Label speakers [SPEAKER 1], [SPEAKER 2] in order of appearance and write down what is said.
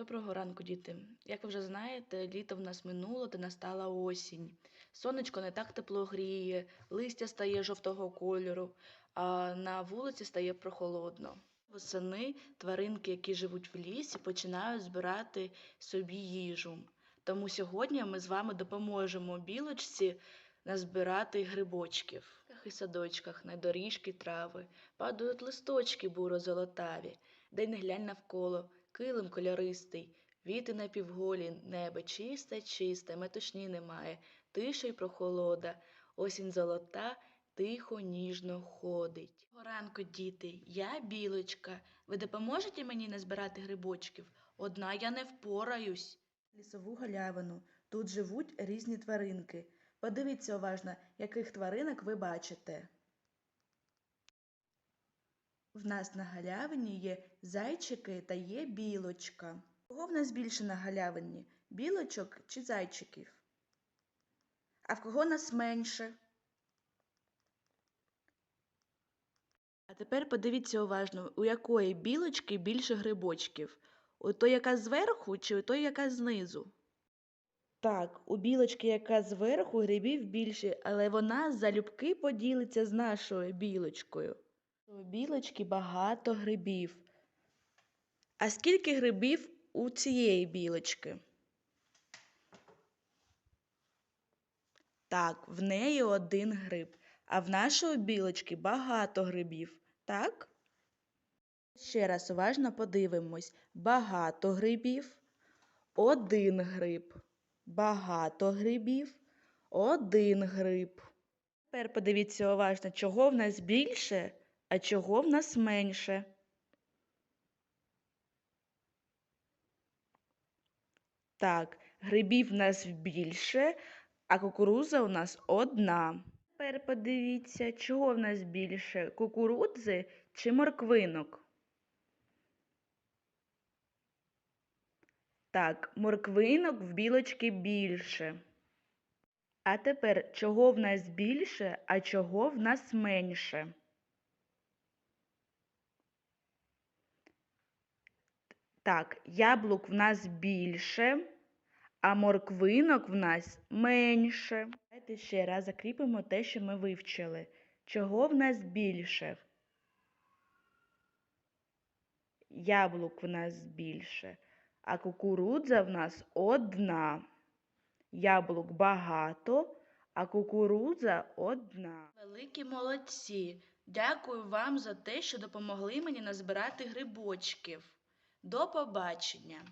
[SPEAKER 1] Доброго ранку, діти. Як ви вже знаєте, літо в нас минуло та настала осінь. Сонечко не так тепло гріє, листя стає жовтого кольору, а на вулиці стає прохолодно. Восени тваринки, які живуть в лісі, починають збирати собі їжу. Тому сьогодні ми з вами допоможемо білочці назбирати грибочків. І садочках на доріжки трави падають листочки буро-золотаві, де не глянь навколо, килим кольористий, віти напівголі, небо чисте, чисте, метушні немає, тиша й прохолода, осінь золота, тихо, ніжно ходить. Доброго ранку, діти, я білочка. Ви допоможете мені назбирати грибочків? Одна я не впораюсь. Лісову галявину. Тут живуть різні тваринки. Подивіться уважно, яких тваринок ви бачите. В нас на галявині є зайчики та є білочка. Кого в нас більше на галявині? Білочок чи зайчиків? А в кого нас менше? А тепер подивіться уважно, у якої білочки більше грибочків? У той, яка зверху, чи у той, яка знизу? Так, у білочки, яка зверху, грибів більше, але вона залюбки поділиться з нашою білочкою. У білочки багато грибів. А скільки грибів у цієї білочки? Так, в неї один гриб, а в нашої білочки багато грибів, так? Ще раз уважно подивимось. Багато грибів, один гриб, багато грибів, один гриб. Тепер подивіться уважно, чого в нас більше, а чого в нас менше. Так, грибів в нас більше, а кукуруза у нас одна. Тепер подивіться, чого в нас більше кукурудзи чи морквинок? Так, морквинок в білочки більше. А тепер чого в нас більше, а чого в нас менше? Так, яблук в нас більше, а морквинок в нас менше. Давайте ще раз закріпимо те, що ми вивчили. Чого в нас більше? Яблук в нас більше, а кукурудза в нас одна. Яблук багато, а кукурудза одна. Великі молодці! Дякую вам за те, що допомогли мені назбирати грибочків. До побачення!